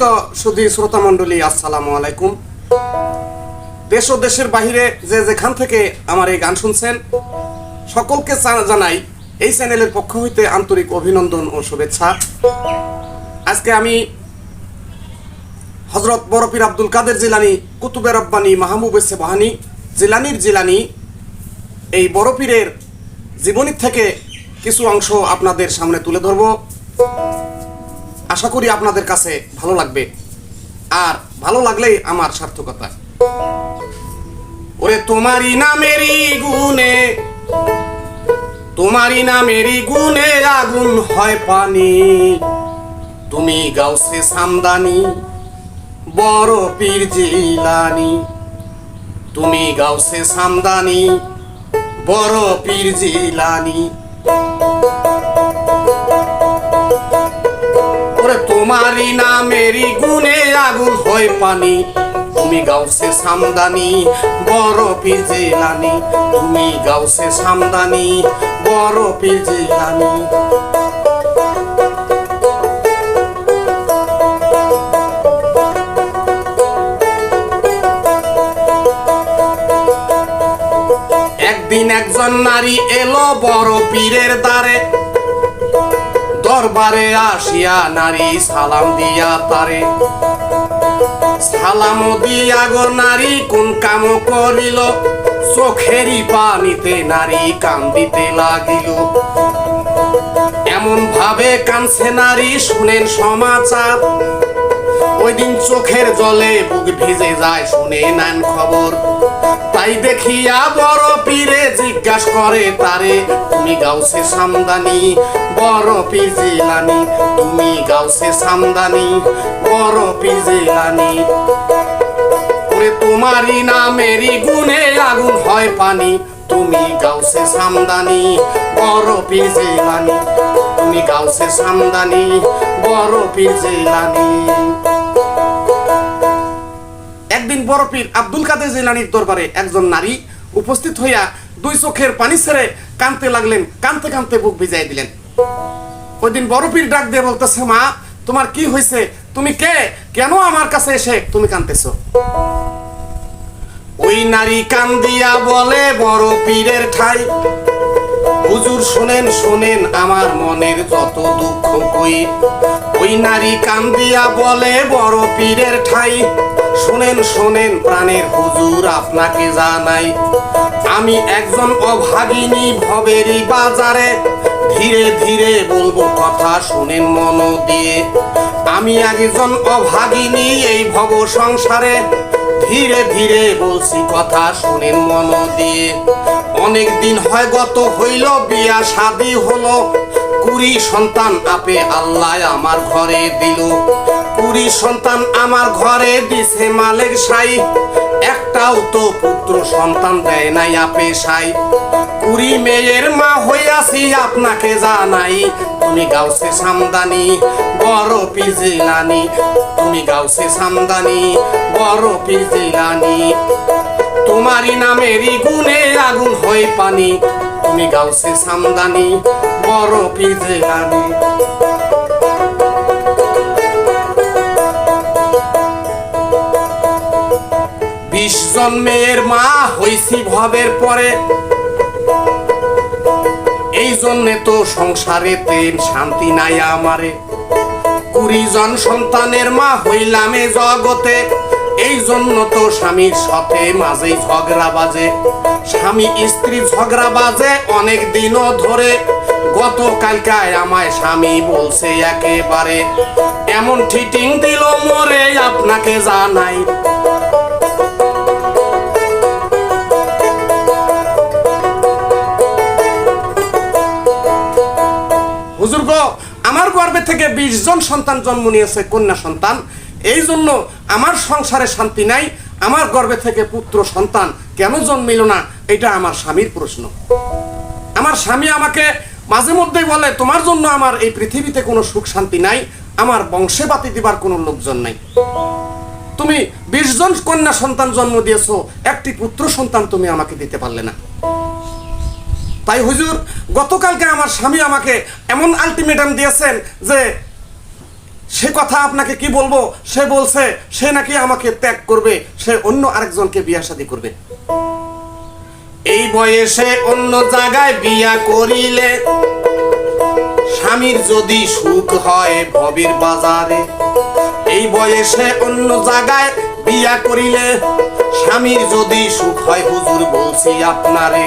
সম্মানিত সুধী শ্রোতা মণ্ডলী আসসালামু আলাইকুম। দেশ ও দেশের বাহিরে যে যেখান থেকে আমার এই গান শুনছেন, সকলকে জানাই এই চ্যানেলের পক্ষ হইতে আন্তরিক অভিনন্দন ও শুভেচ্ছা। আজকে আমি হজরত বরফির আব্দুল কাদের জিলানি কুতুবের রব্বানি মাহমুব বাহানি, জিলানির জিলানি, এই বরফিরের জীবনী থেকে কিছু অংশ আপনাদের সামনে তুলে ধরব। আশা করি আপনাদের কাছে ভালো লাগবে। আর ভালো লাগলেই আমার সার্থকতা। ওরে তোমারই নামেরই গুনে তোমারই নামেরই গুনে আগুন হয় পানি। তুমি গাউসে সামদানি, বড় পীর জিলানি। তুমি গাউসে সামদানি, বড় পীর জিলানি। তোমারই নামেরই গুনে আগুন হয় পানি। তুমি গাউসে সামদানি বড় পীর জিলানি। তুমি গাউসে সামদানি বড় পীর জিলানি। একদিন একজন নারী এলো বড় পীরের দ্বারে। দরবারে আসিয়া নারী সালাম দিয়া তারে। সালাম দিয়া গো নারী, কোন কাম করিল? চোখেরই পানিতে নারী কান্দিতে লাগিল। এমন ভাবে কানছে নারী, শুনেন সমাচার। ওই দিন চোখের জলে বুক ভিজে যায়, শুনে নেন খবর। তাই দেখিয়া বড় পীরে জিজ্ঞাস করে তারে, তুমি গাউসে সামদানি বড় পীর জিলানি তুমি গাউসে সামদানি, বড় পীর জিলানি ওরে তোমারই নামেরই গুনে আগুন হয় পানি, তুমি গাউসে সামদানি, বড় পীর জিলানি তুমি গাউসে সামদানি, বড় পীর জিলানি একদিন বড় পীর আব্দুল কাদের জিলানির দরবারে একজন নারী উপস্থিত হইয়া দুই চোখের পানি ছেড়ে কানতে লাগলেন, কানতে কানতে বুক ভিজাই দিলেন। ওই দিন বড় পীর ডাক দিয়ে বলতেছে, মা, তোমার কি হয়েছে তুমি কে? কেন আমার কাছে এসে তুমি কানতেছো ওই নারী কান্দিয়া বলে, বড় পীরের ঠাই। হুজুর শোনেন শোনেন আমার মনের যত দুঃখ কই। ওই নারী কান্দিয়া বলে, বড় পীরের ঠাই। শোনেন শোনেন প্রাণের হুজুর আপনাকে জানাই। আমি একজন অভাগিনী ভবেরই বাজারে। ধীরে ধীরে বলব কথা শুনেন মন দিয়ে। আমি একজন অভাগিনী এই ভব সংসারে। ধীরে ধীরে বলছি কথা শুনেন মন দিয়ে। অনেক দিন হয় গত হইল, বিয়া শাদি হলো। কুড়ি সন্তান আপে আল্লাহ আমার ঘরে দিল। কুড়ি সন্তান আমার ঘরে দিছে মালেক সাই। একটাও তো পুত্র সন্তান দেয় নাই আপে সাই কুড়ি মেয়ের মা হইয়াছি আপনাকে জানাই, তুমি গাউসে সামদানি, বড় পিজিলানি। তুমি গাউসে সামদানি, বড় পিজিলানি। তোমারই নামেরই গুনে আগুন হয়ে পানি, তুমি গাউসে সামদানি, বড় পিজিলানি। বিশ জন্মের মা হইছি ভবের পরে। এই জন্যে তো সংসারে তেন শান্তি নাই আমারে। কুড়ি জন সন্তানের মা হইলামে জগতে। এই জন্য তো স্বামীর সাথে মাঝেই ঝগড়া বাজে। স্বামী স্ত্রী ঝগড়া বাজে অনেক দিনও ধরে। গত কালকায় আমায় স্বামী বলছে একেবারে। এমন ঠিটিং দিল মরে, আপনাকে জানাই। থেকে বিশ জন সন্তান জন্ম নিয়েছে কন্যা সন্তান। এই জন্য আমার সংসারে শান্তি নাই, আমার গর্ভে থেকে পুত্র সন্তান কেন জন্মিল না, এটা আমার স্বামীর প্রশ্ন। আমার স্বামী আমাকে মাঝে মধ্যেই বলে, তোমার জন্য আমার এই পৃথিবীতে কোনো সুখ শান্তি নাই, আমার বংশে বাতি দিবার কোনো লোকজন নাই। তুমি বিশ জন কন্যা সন্তান জন্ম দিয়েছ, একটি পুত্র সন্তান তুমি আমাকে দিতে পারলে না। তাই হুজুর, গতকালকে আমার স্বামী আমাকে এমন আলটিমেটাম দিয়েছেন যে সে কথা আপনাকে কি বলব? সে বলছে, সে নাকি আমাকে ত্যাগ করবে, সে অন্য আরেকজনকে বিয়া শাদী করবে। এই বয়সে অন্য জায়গায় বিয়া করিলে স্বামীর যদি সুখ হয় ভবির বাজারে, এই বয়সে অন্য জায়গায় বিয়া করিলে স্বামীর যদি সুখ হয়, হুজুর বলছি আপনারে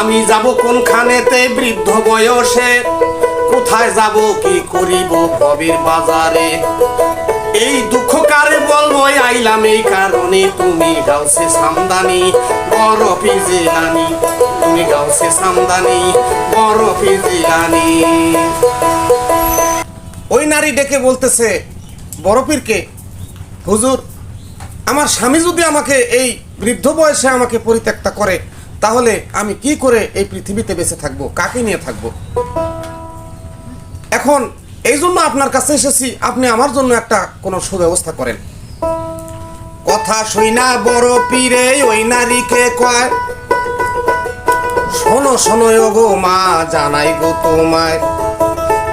আমি যাব কোনখানেতে বৃদ্ধ বয়সে? কোথায় যাব, কি করিব ভবের বাজারে? এই দুঃখ কারে বলব আইলাম এই কারণে। তুমি গাউসে সামদানি, বড় পিজিলানি তুমি গাউসে সামদানি, বড় পিজিলানি ওই নারী ডেকে বলতেছে, বড় পীরকে, হুজুর, আমার স্বামী যদি আমাকে এই বৃদ্ধ বয়সে আমাকে পরিত্যক্তা করে তাহলে আমি কি করে এই পৃথিবীতে বেঁচে থাকব? কাকে নিয়ে থাকব? এখন এই জন্য আপনার কাছে এসেছি, আপনি আমার জন্য একটা কোনো সুব্যবস্থা করেন। কথা শুই না, বড় পীরে, ওই নারীকে কয়? শোনো শোনো গো মা, জানাই গো তোমায়।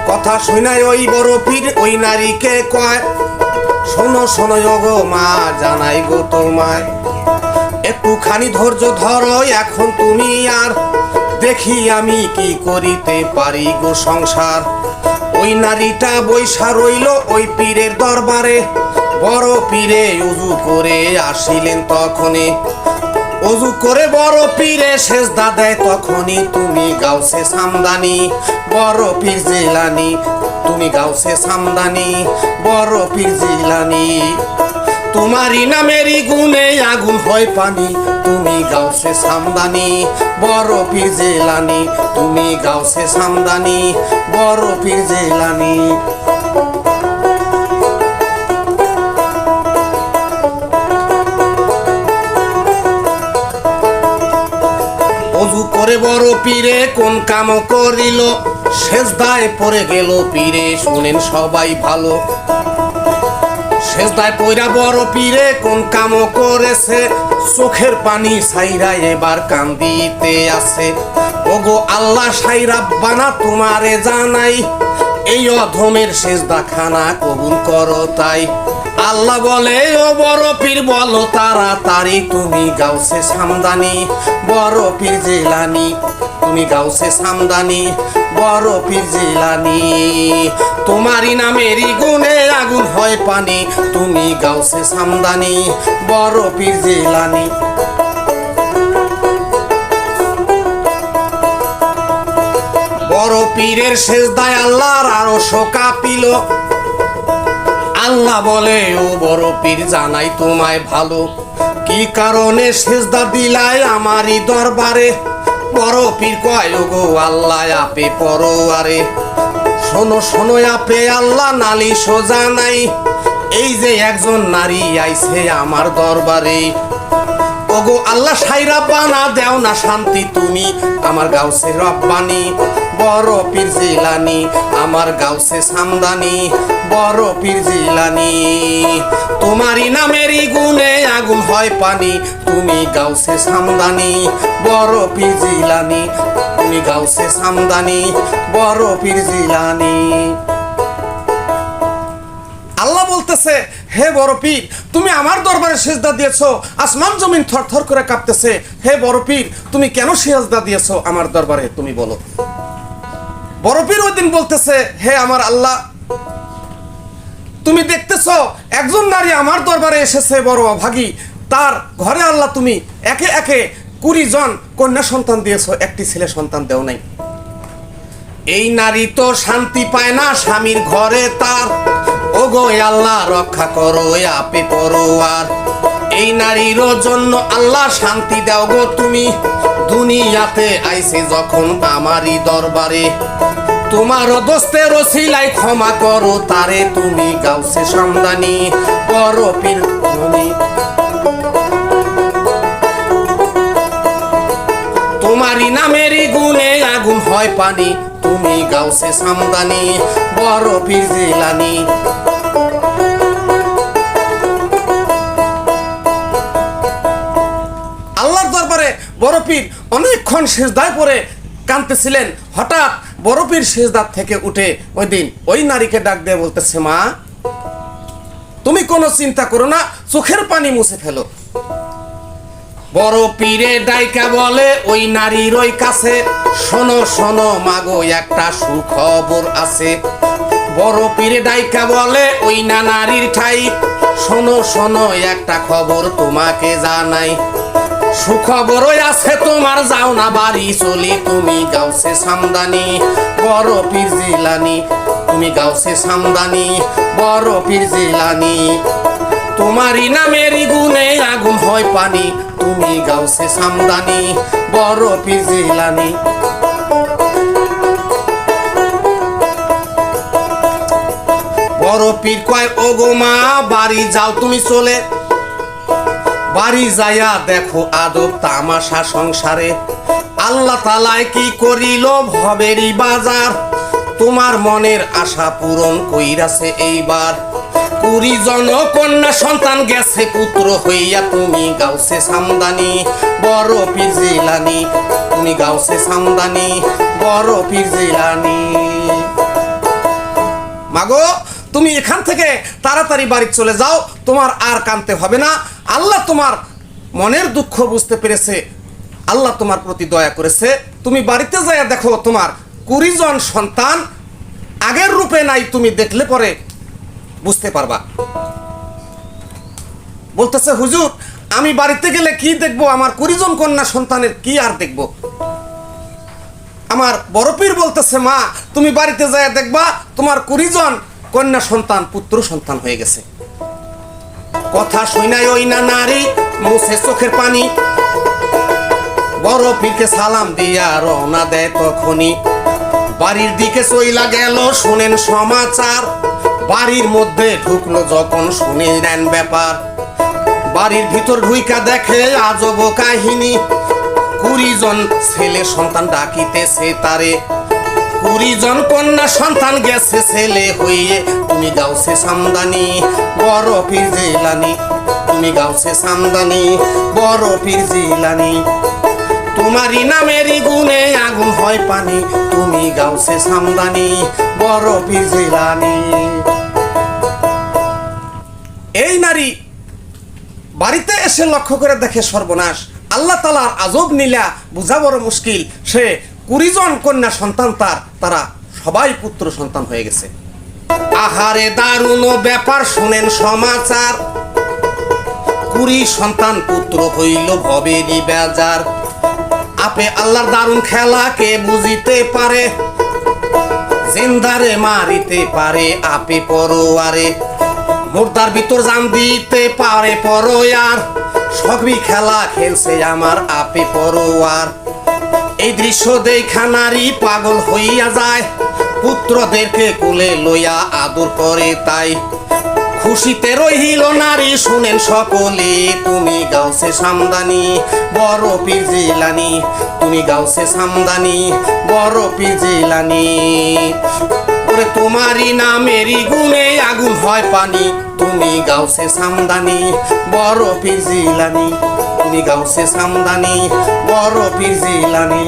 কথা শুই না, ওই বড় পীর, ওই নারীকে কয়? শোনো শোনো গো মা, জানাই গো তোমায়। একটুখানি ধৈর্য ধরো, এখন তুমি আর দেখি আমি কি করিতে পারি গো সংসার। ওই নারীটা বৈশা রইল ওই পীরের দরবারে, বড় পীরে উজু করে আসিলেন তখনই। অজু করে বড় পীরে সেজদা দেয় তখনই, তুমি গাউসে সামদানি, বড় পীর জিলানি, তুমি গাউসে সামদানি, বড় পীর জিলানি। তোমারই নামেরই গুণে আগুন হয় পানি। তুমি গাউসে সামদানি, বড় পীর জেলানি। তুমি গাউসে সামদানি, বড় পীর জেলানি। অজু করে বড় পীরে কোন কাম করিল? শেষদায় পড়ে গেল পীরে, শুনেন সবাই ভালো। শেষদায় পয়রা বড় পীরে কোন কাম করেছে? চোখের পানি সাইরা এবার কান্দিতে আছে। ওগো আল্লাহ সাইরা বানা তোমারে জানাই, এই অধমের শেষদা খানা কবুল করো তাই। আল্লাহ বলে, ও বড় পীর, বলো তাড়াতাড়ি, তুমি গাউসে সামদানি, বড় পীর জেলানি, তুমি গাউসে সামদানি বড় পীর জেলানি, তোমারই নামেরই গুণে আগুন হয় পানি, তুমি গাউসে সামদানি, বড় পীর জেলানি। বড় পীরের শেষদায় আল্লাহর আরও কাঁপিল। আল্লাহ বলে, ও বড় পীর, জানাই তোমায় ভালো। কি কারণে সেজদা দিলাই আমারই দরবারে? বড় পীর কয় গো আল্লাহ আপে পরোয়ারে শোনো শোনো আপে, আল্লাহ নালি সোজা নাই। এই যে একজন নারী আইছে আমার দরবারে। ওগো আল্লাহ সাইরা বানা দেও না শান্তি তুমি। আমার গাউসে রব্বানি, বড় পীর জিলানি, আমার গাউসে সামদানি। বড় পীর জিলানি। তোমারই নামেরই গুণে আগুন হয় পানি, তুমি গাউসে সামদানি, বড় পীর জিলানি। তুমি গাউসে সামদানি, বড় পীর জিলানি। আল্লাহ বলতেছে, হে বড় পীর, তুমি আমার দরবারে সেজদা দিয়েছ, আসমান জমিন থরথর করে কাঁপতেছে। হে বড় পীর, তুমি কেন সেজদা দিয়েছ আমার দরবারে, তুমি বলো। বড় পীর ওই দিন বলতেছে, হে আমার আল্লাহ তুমি দেখতেছো, একজন নারী আমার দরবারে এসেছে, বড় অভাগী। তার ঘরে আল্লাহ তুমি একে একে কুড়ি জন কন্যা সন্তান দিয়েছ, একটি ছেলে সন্তান দেও নাই। এই নারী তো শান্তি পায় না, স্বামীর ঘরে তার। ও গো আল্লাহ, রক্ষা করো আপে করো আর এই নারীর জন্য আল্লাহ শান্তি দাও গো তুমি। দুনিয়াতে আইছে যখন আমারই দরবারে। তোমার দোস্তের ওসিলাই ক্ষমা করো, তারে তুমি গাউসে সামদানি বড় পীর ধনী তোমারই নামেরই গুণে আগুন হয় পানি, তুমি গাউসে সামদানি বড় পীর জিলানি। আল্লাহর দরবারে বড় পীর অনেকক্ষণ সেজদায় পরে কাঁদতেছিলেন। হঠাৎ বরফের শেষদার থেকে উঠে ওই দিন ওই নারীকে ডাক দিয়ে বলতেছে, মা, তুমি কোনো চিন্তা করো না, চোখের পানি মুছে ফেলো। বড় পীরে ডাইকা বলে, ওই নারীর ওই কাছে, শোনো শোনো, মাগো, একটা সুখবর আছে। বড় পীরে ডাইকা বলে, ওই না নারীর ঠাই, শোনো শোনো, একটা খবর তোমাকে জানাই। সুখবরই আছে তোমার, যাও না বাড়ি চলি। তুমি গাউসে সামদানি, বড় পীর জিলানি। তুমি গাউসে সামদানি, বড় পীর জিলানি। তোমারই নামেরই গুণে আগুন হয় পানি। তুমি গাউসে সামদানি, বড় পীর জিলানি। বড় পীর কয়, ওগো মা, বাড়ি যাও, তুমি চলে। বাড়ি যাইয়া দেখো আদব তামাশা সংসারে। আল্লাহ তালায় কি করিল ভবেরই বাজার? তোমার মনের আশা পূরণ কইরাছে এইবার। কুড়ি জন কন্যা সন্তান গেছে পুত্র হইয়া তুমি গাউসে সামদানি, বড় পীর জিলানি, তুমি গাউসে সামদানি, বড় পীর জিলানি। মাগো, তুমি এখান থেকে তাড়াতাড়ি বাড়ি চলে যাও, তোমার আর কানতে হবে না। আল্লাহ তোমার মনের দুঃখ বুঝতে পেরেছে। আল্লাহ তোমার প্রতি দয়া করেছে। তুমি বাড়িতে যাইয়া দেখো তোমার কুড়ি জন সন্তান আগের রূপে নাই, তুমি দেখলে পরে বুঝতে পারবা। বলতেছে, হুজুর, আমি বাড়িতে গেলে কি দেখব? আমার কুড়ি জন কন্যা সন্তানের কি আর দেখব? আমার বড় পীর বলতেছে, মা, তুমি বাড়িতে যায় দেখবা, তোমার কুড়িজন কন্যা সন্তান পুত্র সন্তান হয়ে গেছে। কথা শুনাই ওই না নারী, মুছে চোখের পানি। বড় পীরকে সালাম দিয়া রওনা দেয় তখনই। বাড়ির দিকে চইলা গেল, শুনেন সমাচার। বাড়ির মধ্যে ঢুকলো যখন শুনে নেন ব্যাপার। বাড়ির ভিতর ঢুইকা দেখে আজব কাহিনী। কুড়ি জন ছেলে সন্তান ডাকিতেছে তারে। কুড়ি জন কন্যা সন্তান গেছে ছেলে হইয়ে। তুমি গাউছে সামদানি, বড় পীর জিলানি। তুমি গাউছে সামদানি, বড় পীর তোমারই নামেরই আগুন হয় পানি। তুমি গাউছে সামদানি, বড় পীর এই নারী বাড়িতে এসে লক্ষ্য করে দেখে সর্বনাশ। আল্লাহ তালার আজব নীলা বোঝা বড় মুশকিল। সে কুড়িজন কন্যা সন্তান তার, তারা সবাই পুত্র সন্তান হয়ে গেছে। আহারে দারুণ ব্যাপার শুনেন সমাচার। কুড়ি সন্তান পুত্র হইল ভবেরই বেজার। আপে আল্লাহর দারুণ খেলা কে বুঝিতে পারে, জিন্দারে মারিতে পারে আপে পরোয়ারে। মুর্দার ভিতর জান দিতে পারে পরোয়ার, সবই খেলা খেলছে আমার আপে পরোয়ার। এই দৃশ্য দেখা নারী পাগল হইয়া যায়। পুত্রদেরকে কোলে লইয়া আদর করে তাই। খুশিতে রহিল নারী, শুনেন সকলে, তুমি গাউসে সামদানি, বড় পিজিলানি তুমি গাউসে সামদানি, বড় পীর জিলানি। ওরে, তোমারই নামেরই গুণে আগুন হয় পানি। তুমি গাউসে সামদানি, বড় পীর গাউসে সামদানি, বড় পীর জিলানি।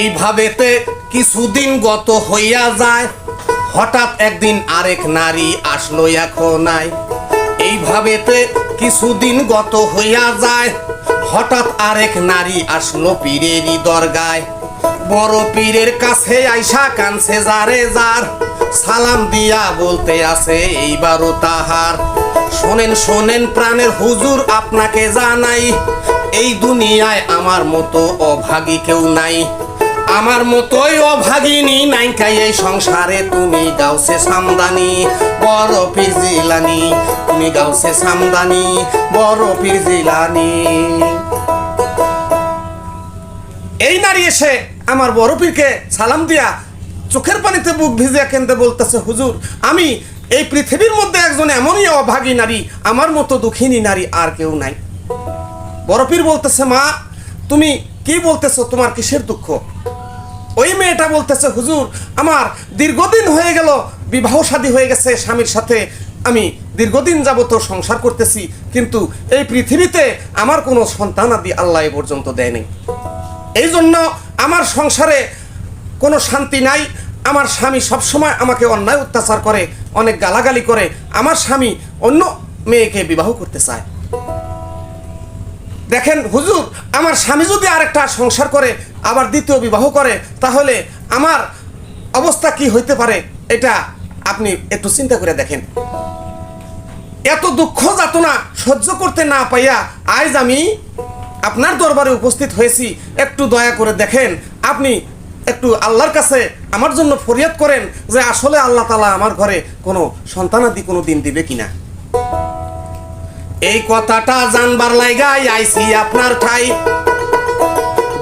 এইভাবেতে কিছুদিন গত হইয়া যায়, হঠাৎ একদিন আরেক নারী আসলো এখন নাই এইভাবেতে কিছুদিন গত হইয়া যায় হঠাৎ আরেক নারী আসলো পীরেরই দরগায়। বড় পীরের কাছে আইসা কানছে, যারে যার? সালাম দিয়া বলতে আছে, এইবারও তাহার। শোনেন শোনেন, প্রাণের হুজুর আপনাকে জানাই, এই দুনিয়ায় আমার মতো অভাগী কেউ নাই। আমার মতোই অভাগিনী নাইকাই এই সংসারে তুমি গাউসে সামদানি। বড় পীর জিলানি, তুমি গাউসে সামদানি। বড় পীর জিলানি। এই নারী এসে আমার বড় পীরকে সালাম দিয়া চোখের পানিতে বুক ভিজিয়া কেন্দ্রে বলতেছে, হুজুর, আমি এই পৃথিবীর মধ্যে একজন এমনই অভাগী নারী, আমার মতো দুঃখিনী নারী আর কেউ নাই। বড় পীর বলতেছে, মা, তুমি কি বলতেছো? তোমার কিসের দুঃখ? ওই মেয়েটা বলতেছে, হুজুর, আমার দীর্ঘদিন হয়ে গেল, বিবাহ শাদী হয়ে গেছে, স্বামীর সাথে আমি দীর্ঘদিন যাবত সংসার করতেছি, কিন্তু এই পৃথিবীতে আমার কোনো সন্তান আদি আল্লাহ এ পর্যন্ত দেয়নি এই জন্য আমার সংসারে কোনো শান্তি নাই। আমার স্বামী সবসময় আমাকে অন্যায় অত্যাচার করে, অনেক গালাগালি করে। আমার স্বামী অন্য মেয়েকে বিবাহ করতে চায়। দেখেন হুজুর, আমার স্বামী যদি আরেকটা সংসার করে, আবার দ্বিতীয় বিবাহ করে, তাহলে আমার অবস্থা কি হইতে পারে? এটা আপনি একটু চিন্তা করে দেখেন। এত দুঃখ যাতনা সহ্য করতে না পাইয়া আজ আমি আপনার দরবারে উপস্থিত হয়েছি, একটু দয়া করে দেখেন। আপনি একটু আল্লাহর কাছে আমার জন্য ফরিয়াদ করেন যে আসলে আল্লাহ তালা আমার ঘরে কোনো সন্তানাদি কোনো দিন দিবে কিনা। এই কথাটা জানবার লাইগাই আইছি আপনার ঠাই।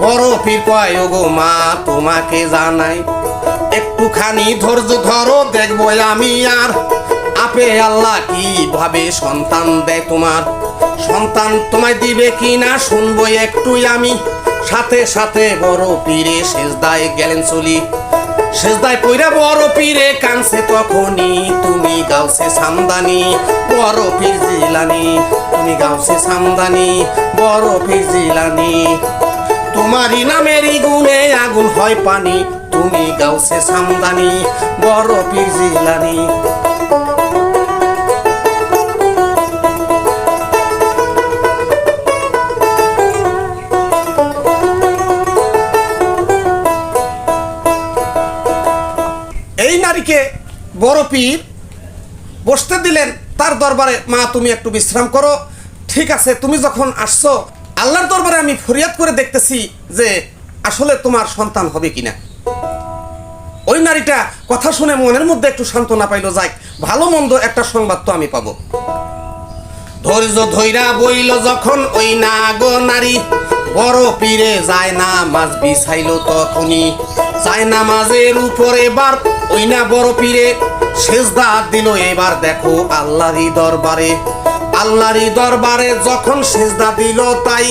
বড় পীর কয় গো মা, তোমাকে জানাই। একটুখানি ধৈর্য ধরো, দেখব আমি আর। আপে আল্লাহ কীভাবে সন্তান দেয় তোমার? সন্তান তোমায় দিবে কি না শুনব একটুই আমি। সাথে সাথে বড় পীরে শেষদায় গেলেন চলি। শেষদায় পইরা বড় পীরে কানছে তখনই। তুমি গাউছে সামদানি, বড় পীর জিলানি। তুমি গাউছে সামদানি, বড় পীর জিলানি। তোমারই নামেরই গুণে আগুন হয় পানি। তুমি গাউছে সামদানি, বড় পীর জিলানি। বড় পীর বসতে দিলেন, তার দরবারে, মা, তুমি একটু বিশ্রাম করো। ঠিক আছে, তুমি যখন আসছো, আল্লাহর দরবারে আমি ফরিয়াদ করে দেখতেছি যে আসলে তোমার সন্তান হবে কিনা। ওই নারীটা কথা শুনে মনের মধ্যে একটু সান্ত্বনা পাইলো যাক ভালো মন্দ একটা সংবাদ তো আমি পাবো। ধৈর্য ধৈরা বইল যখন ওই না গো নারী বড় পীরে যায় না মাস বিছাইল তখনই, যায় না মাঝের উপরে এবার, ওই না বড় পীরে সেজদা দিল এবার দেখো আল্লাহরই দরবারে। আল্লাহরই দরবারে যখন সেজদা দিল তাই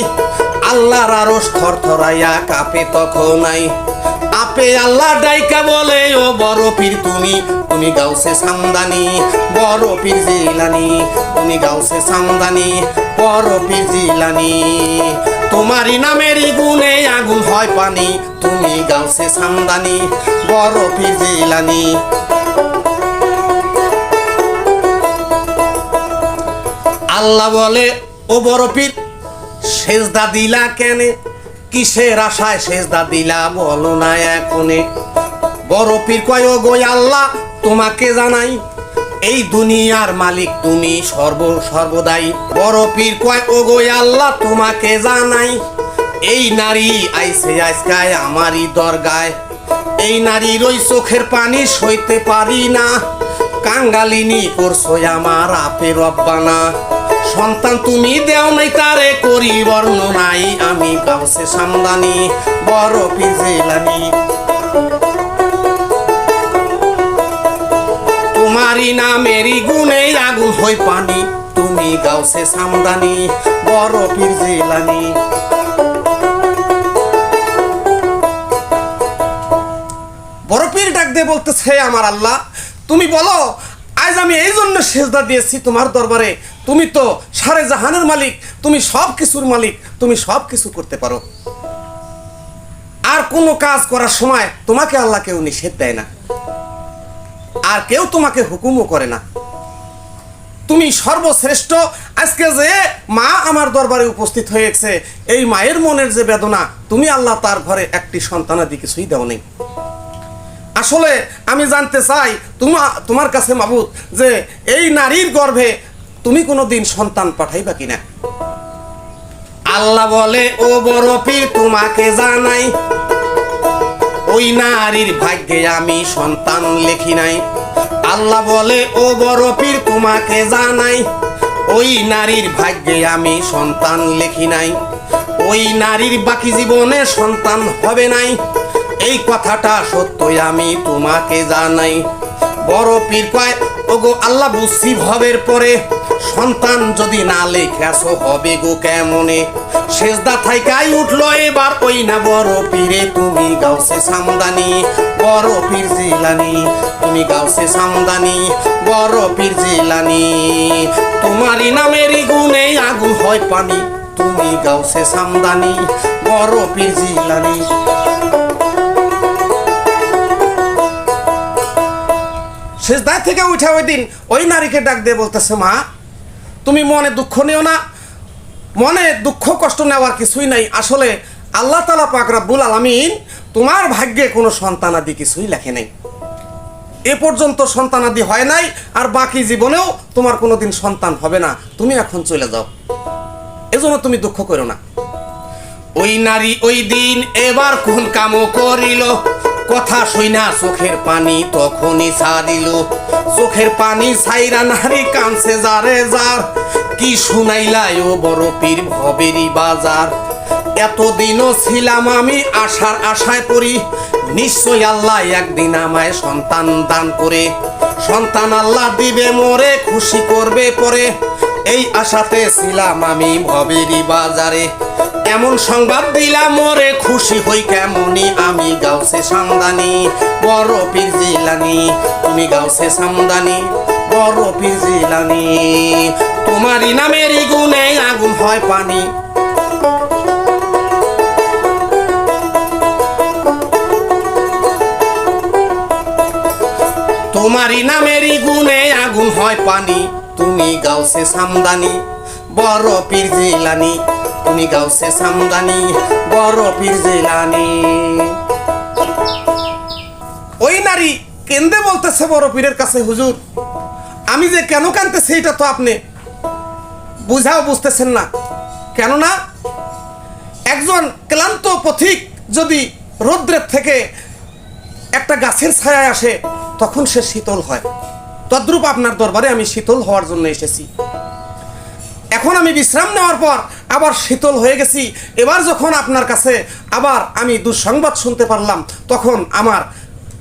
আল্লাহর আরও থরথরাইয়া কাঁপে তখন নাই আপে আল্লাহ ডাইকা বলে, ও বড় পীর তুমি তুমি গাউসে সামদানি, বড় পীর জিলানি, তুমি গাউসে সামদানি, বড় পীর জিলানি। তোমারই নামেরই গুণে আগুন হয় পানি, তুমি গাউসে সামদানি, বড় পীর জিলানি। আল্লাহ বলে, ও বড় পীর সেজদা দিলা কেনে? কিসের আশায় সেজদা দিলা বলো না এখনে? বড় পীর কয় গো আল্লাহ, তোমাকে জানাই, এই দুনিয়ার মালিক তুমি সর্ব, সর্বদাই। বড় পীর কয় ও গো আল্লাহ, তোমাকে জানাই, এই নারী আইসে আজকায় আমারই দরগায়। এই নারীর ওই চোখের পানি সইতে পারি না। কাঙ্গালিনী করছ আমার আপে রব্বানা। সন্তান তুমি দেও নাই, তারে করি বর্ণনাই, আমি গাউসে সামদানি বড় পিজেলানি তোমারই নামেরই গুণে আগুন হই পানি, তুমি গাউসে সামদানি বড় পিজেলানি বড় পীর ডাক দিয়ে বলতেছে আমার আল্লাহ তুমি বলো, আজ আমি এই জন্য সেজদা দিয়েছি তোমার দরবারে। তুমি তো সারে জাহানের মালিক, তুমি সব কিছুর মালিক, তুমি সব কিছু করতে পারো। আর কোনো কাজ করার সময় তোমাকে আল্লাহ কেউ নিষেধ দেয় না। আর কেউ তোমাকে হুকুমও করে না। তুমি সর্বশ্রেষ্ঠ, আজকে যে মা আমার দরবারে উপস্থিত হয়েছে, এই মায়ের মনের যে বেদনা, তুমি আল্লাহ তার ঘরে একটি সন্তানাদি কিছুই দেও নেই। আসলে আমি জানতে চাই, তোমা, তোমার কাছে মাবুদ, যে এই নারীর গর্ভে তুমি কোনো দিন সন্তান পাঠাইবা কিনা? আল্লাহ বলে, ও পীর, তোমাকে জানাই, ওই নারীর ভাগ্যে আমি সন্তান লেখি নাই। আল্লাহ বলে, ও বড় পীর, তোমাকে জানাই, ওই নারীর ভাগ্যে আমি সন্তান লেখি নাই। ওই নারীর বাকি জীবনে সন্তান হবে নাই। এই কথাটা সত্যই আমি তোমাকে জানাই। বড় পীর কয়, ওগো আল্লাহ বুঝছি ভবের পরে। সন্তান যদি না লেখাছো হবে গো কেমনে? শেষদা থাইকাই উঠল এবার, ওই না বড় পীরে তুমি গাউসে সামদানি, বড় পীর জিলানি, তুমি গাউসে সামদানি, বড় পীর জিলানি। তোমারই নামেরই গুণে আগুন হয় পানি, তুমি গাউসে সামদানি, বড় পীর জিলানি। শেষদায় থেকে উঠে ওই দিন ওই নারীকে ডাক দিয়ে বলতেছে, মা, তুমি মনে দুঃখ নিও না। মনে দুঃখ কষ্ট নেওয়ার কিছুই নাই। আসলে আল্লাহ তালা পাক রাব্বুল আলামিন তোমার ভাগ্যে কোনো সন্তানাদি কিছুই লেখে নাই। এ পর্যন্ত সন্তানাদি হয় নাই, আর বাকি জীবনেও তোমার কোনোদিন সন্তান হবে না। তুমি এখন চলে যাও। এজন্য তুমি দুঃখ করো না। ওই নারী ওই দিন এবার কোন কামও করিল। কথা শুইনা চোখের পানি তখনই ছাড়িল। চোখের পানি ছাইরা নারী কানছে যারে যার। কি শুনাইলাই ও বড় পীর ভবেরি বাজার। এতদিনও ছিলাম আমি আশার আশায় পড়ি। নিশ্চয় আল্লাহ একদিন আমায় সন্তান দান করে। সন্তান আল্লাহ দিবে, মোরে খুশি করবে পরে। এই আশাতে ছিলাম আমি ভবেরি বাজারে। এমন সংবাদ দিলাম, মোরে খুশি হই কেমনি আমি গাউসে সামদানি বড় পীর জিলানি। তুমি গাউসে সামদানি বড় পীর জিলানি। তোমারই নামেরই গুণে আগুন হয় পানি। তোমারই নামেরই গুণে আগুন হয় পানি। তুমি সামদানি, বড় পীর জিলানি। তুমি গাউসে সামদানি, বড় পীর জিলানি। ওই নারী কেন্দে বলতেছে বড় পীরের কাছে, হুজুর? আমি যে কেন কানতেছি এটা তো আপনি বুঝাও বুঝতেছেন না। কেননা একজন ক্লান্ত পথিক যদি রৌদ্রের থেকে একটা গাছের ছায়ায় আসে, তখন সে শীতল হয়। তদ্রূপ আপনার দরবারে আমি শীতল হওয়ার জন্য এসেছি। এখন আমি বিশ্রাম নেওয়ার পর আবার শীতল হয়ে গেছি। এবার যখন আপনার কাছে আবার আমি দুঃসংবাদ শুনতে পারলাম, তখন আমার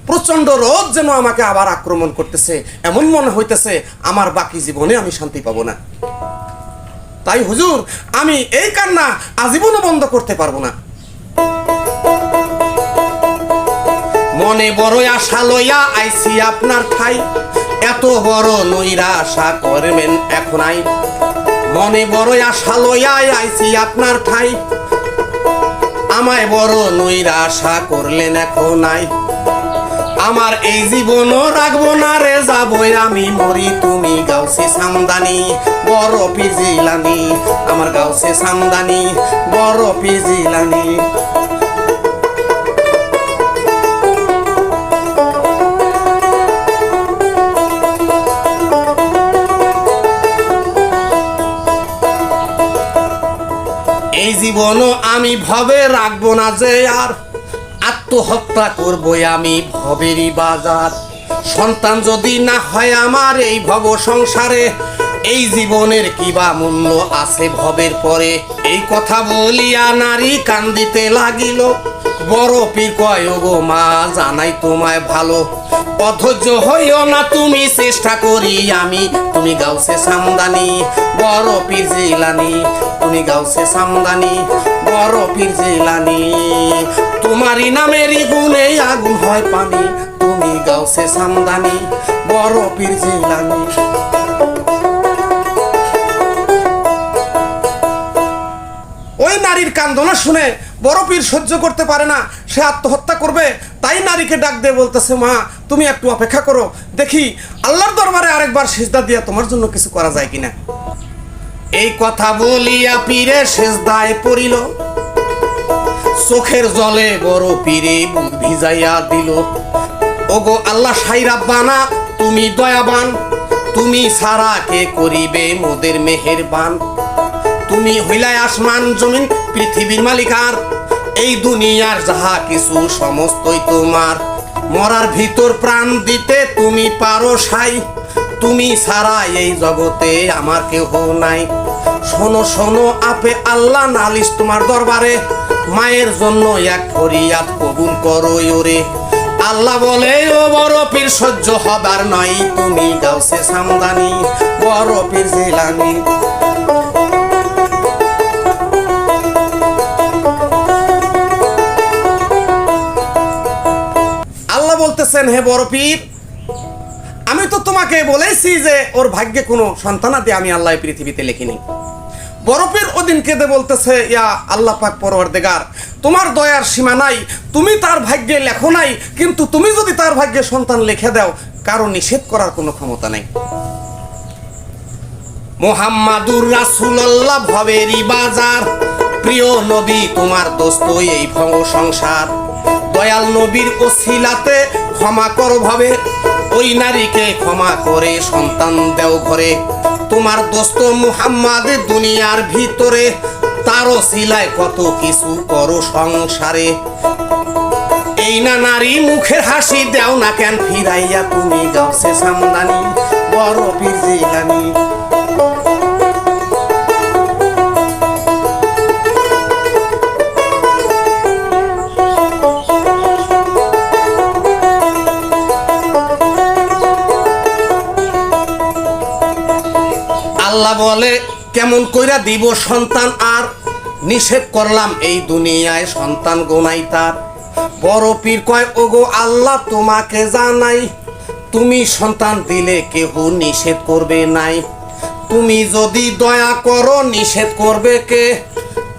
প্রচণ্ড রোদ যেন আমাকে আবার আক্রমণ করতেছে। এমন মনে হইতেছে, আমার বাকি জীবনে আমি শান্তি পাবো না। তাই হুজুর, আমি এই কান্না আজীবনও বন্ধ করতে পারব না। মনে বড় আশা লইয়া আইছি আপনার ঠাই। এত বড় নইরা আশা করবেন এখন আই। মনে বড় আশা লইয়া আইছি আপনার ঠাই। আমায় বড় নইরা আশা করলেন এখন আই। আমার এই জীবনও রাখব না রে, যাবই আমি মরি, তুমি গাউসে সামদানি, বড় পিজিলানি আমার গাউসে সামদানি, বড় পিজিলানি এই জীবনও আমি ভবে রাখব না যে আর আত্মহত্যা করব আমি ভবেরই বাজার। সন্তান যদি না হয় আমার এই ভব সংসারে, এই জীবনের কিবা মূল্য আছে ভবের পরে? এই কথা বলিয়া নারী কান্দিতে লাগিল। বড় পীর কয় গো মা জানাই তোমায় ভালো। অধৈর্য হইও না তুমি, চেষ্টা করি আমি। তুমি গাউসে সামদানি, বড় পীর জিলানি। তুমি গাউসে সামদানি, বড় পীর জিলানি। তোমারই নামেরই গুণে আগুন হয় পানি। তুমি গাউসে সামদানি, বড় পীর জিলানি। ওই নারীর কান্দনা শুনে বড় পীর সহ্য করতে পারে না, সে আত্মহত্যা করবে, তাই নারীকে ডাক দিয়ে বলতেছে, মা, তুমি একটু অপেক্ষা করো, দেখি আল্লাহর দরবারে আরেকবার সেজদা দিয়া তোমার জন্য কিছু করা যায় কিনা। এই কথা বলিয়া পীরে সেজদায় পড়িল। চোখের জলে বড় পীরে ভিজাইয়া দিল। ওগো আল্লাহ সাইরাব্বানা তুমি দয়াবান, তুমি সারা কে করিবে মোদের মেহেরবান? তুমি হইলায় আসমান জমিন, পৃথিবীর মালিকার এই দুনিয়ার যাহা কিছু, সমস্তই তোমার। মরার ভিতর প্রাণ দিতে তুমি পারো সাই। তুমি ছাড়া এই জগতে আমার কেহ নাই। শোনো শোনো, আপে আল্লাহ নালিশ তোমার দরবারে। মায়ের জন্য এক ফরিয়াদ কবুল করো ওরে আল্লাহ বলে, ও বড় পীর, সহ্য হবার নয় তুমি গাউসে সামদানি, বড় পীর জিলানি। বলতেছেন হে বড় পীর, আমি তো তোমাকে বলেছি যে ওর ভাগ্যে কোনো সন্তানাদি আমি আল্লাহ পৃথিবীতে লিখিনি। বরফের ওদিন কেঁদে বলতেছে, ইয়া আল্লাহ পাক পরওয়ারদেগার, তোমার দয়ার সীমা নাই, তুমি তার ভাগ্যে লেখো নাই, কিন্তু তুমি যদি তার ভাগ্যে সন্তান লিখে দাও, কারও নিষেধ করার কোনো ক্ষমতা নাই। মোহাম্মাদুর রাসূলুল্লাহ ভবেরই বাজার, প্রিয় নবী, তোমার দোস্ত এই ভব সংসার। দয়াল নবীর ওসিলাতে ক্ষমা করো ভাবে। ওই নারীকে ক্ষমা করে সন্তান দেও ঘরে। তোমার দোস্ত মুহাম্মাদ দুনিয়ার ভিতরে তারও সিলায় কত কিছু করো সংসারে। এই না নারী মুখের হাসি দেও না কেন, ফিরাইয়া তুমি গাছে সামদানি, বড় পীর আল্লাহ বলে, কেমন কইরা দিব সন্তান আর নিষেধ করলাম এই দুনিয়ায়, সন্তান গোনাই তার। বড় পীর কয়, ওগো আল্লাহ তোমাকে জানাই, তুমি সন্তান দিলে কেহ নিষেধ করবে নাই। তুমি যদি দয়া করো, নিষেধ করবে কে?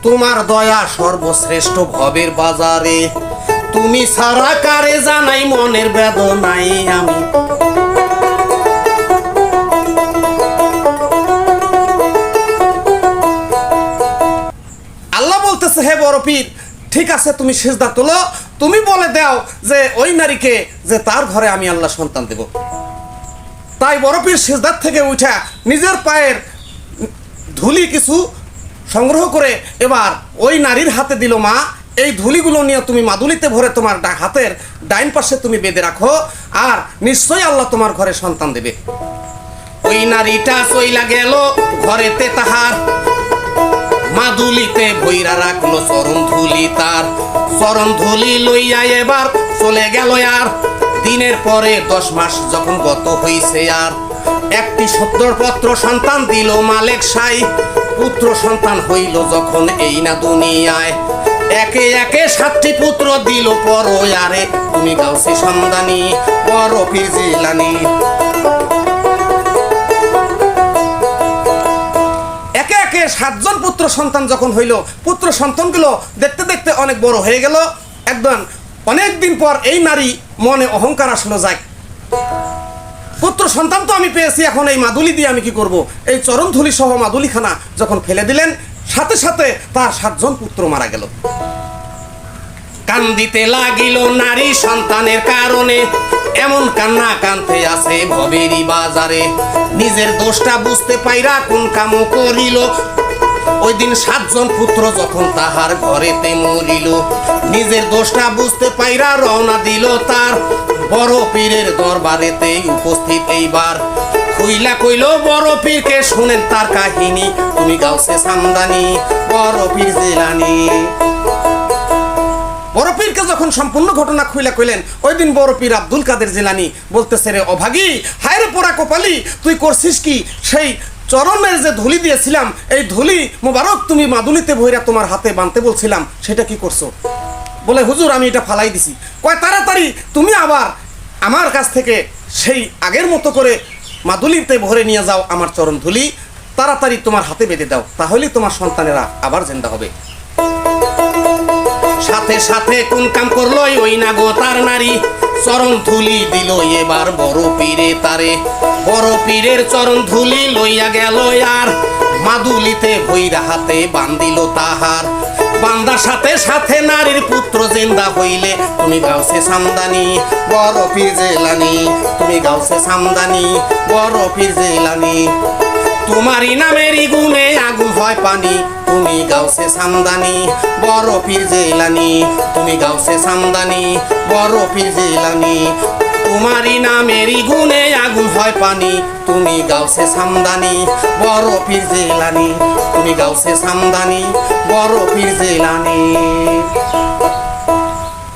তোমার দয়া সর্বশ্রেষ্ঠ ভবের বাজারে। তুমি সারা কারে জানাই, মনের বেদনাই আমি বলতেছে, হে বড় পীর, ঠিক আছে, তুমি সেজদা তোলো। তুমি বলে দাও যে, ওই নারীকে যে তার ঘরে আমি আল্লাহ সন্তান দেব। তাই বড় পীর সেজদার থেকে উঠা নিজের পায়ের ধুলি কিছু সংগ্রহ করে এবার ওই নারীর হাতে দিল, মা, এই ধুলিগুলো নিয়ে তুমি মাদুলিতে ভরে তোমার হাতের ডাইন পাশে তুমি বেঁধে রাখো আর নিশ্চয়ই আল্লাহ তোমার ঘরে সন্তান দেবে। ওই নারীটা চইলা গেল ঘরেতে তাহার মাদুলিতে বইরা রাখল চরণ ধুলি তার। চরণ ধুলি লইয়া এবার চলে গেল আর। দিনের পরে দশ মাস যখন গত হইছে আর। একটি সত্তর পত্র সন্তান দিল মালেক সাই। পুত্র সন্তান হইল যখন এই না দুনিয়ায়। একে একে সাতটি পুত্র দিল পর আরে। তুমি গাউসি সন্ধানী বড় পিজিলানি একে সাতজন পুত্র সন্তান যখন হইল, পুত্র সন্তানগুলো দেখতে দেখতে অনেক বড় হয়ে গেল। একদম অনেক দিন পর এই নারী মনে অহংকার আসলো যায় পুত্র সন্তান তো আমি পেয়েছি, এখন এই মাদুলি দিয়ে আমি কি করব? এই চরণ ধুলি সহ মাদুলিখানা যখন ফেলে দিলেন, সাথে সাথে তার সাতজন পুত্র মারা গেল। কান্দিতে লাগিল নারী সন্তানের কারণে। এমন কান্না কানতে আছে ভবেরি বাজারে। নিজের দোষটা বুঝতে পাইরা কোন কামও করিল। ওই দিন সাতজন পুত্র যখন তাহার ঘরেতে মরিল, নিজের দোষটা বুঝতে পাইরা রওনা দিল তার। বড় পীরের দরবারেতে উপস্থিত এইবার। খুইলা কইল, বড় পীরকে শুনেন তার কাহিনী। তুমি গাউসে সামদানি, বড় পীর জেলানি। বড় পীরকে যখন সম্পূর্ণ ঘটনা খুইলা কইলেন, ওই দিন বড় পীর আব্দুল কাদের জিলানি বলতেছে রে অভাগী হায় রে পোড়া কপালি, তুই করছিস কি? সেই চরণের যে ধুলি দিয়েছিলাম, এই ধুলি মোবারক তুমি মাদুলিতে ভইরা তোমার হাতে বানতে বলছিলাম, সেটা কি করছ? বলে, হুজুর, আমি এটা ফালাই দিছি। কয়, তাড়াতাড়ি, তুমি আবার আমার কাছ থেকে সেই আগের মতো করে মাদুলিতে ভরে নিয়ে যাও আমার চরণ ধুলি, তাড়াতাড়ি তোমার হাতে বেঁধে দাও, তাহলেই তোমার সন্তানেরা আবার জেন্দা হবে। সাথে সাথে কোন কাম করল? ওই না গো তার নারী। চরণ ধুলি দিল এবার বড় পীরে তারে। বড় পীরের চরণ ধুলি লইয়া গেল আর। মাদুলিতে ভৈরা হাতে বান্দিল তাহার। বান্দার সাথে সাথে নারীর পুত্র জেন্দা হইলে, তুমি গাউসে সামদানি, বড় পীর জেলানি। তুমি গাউসে সামদানি, বড় পীর জেলানি। তোমারই নামেরই গুণে আগুন হয় পানি। তুমি গাউসে সামদানি, বড় পীর জেলানি। তুমি গাউসে সামদানি, বড় পীর জেলানি। তোমারই নামেরই গুণে আগুন হয় পানি। তুমি গাউসে সামদানি, বড় পীর জেলানি। তুমি গাউসে সামদানি, বড় পীর জেলানি।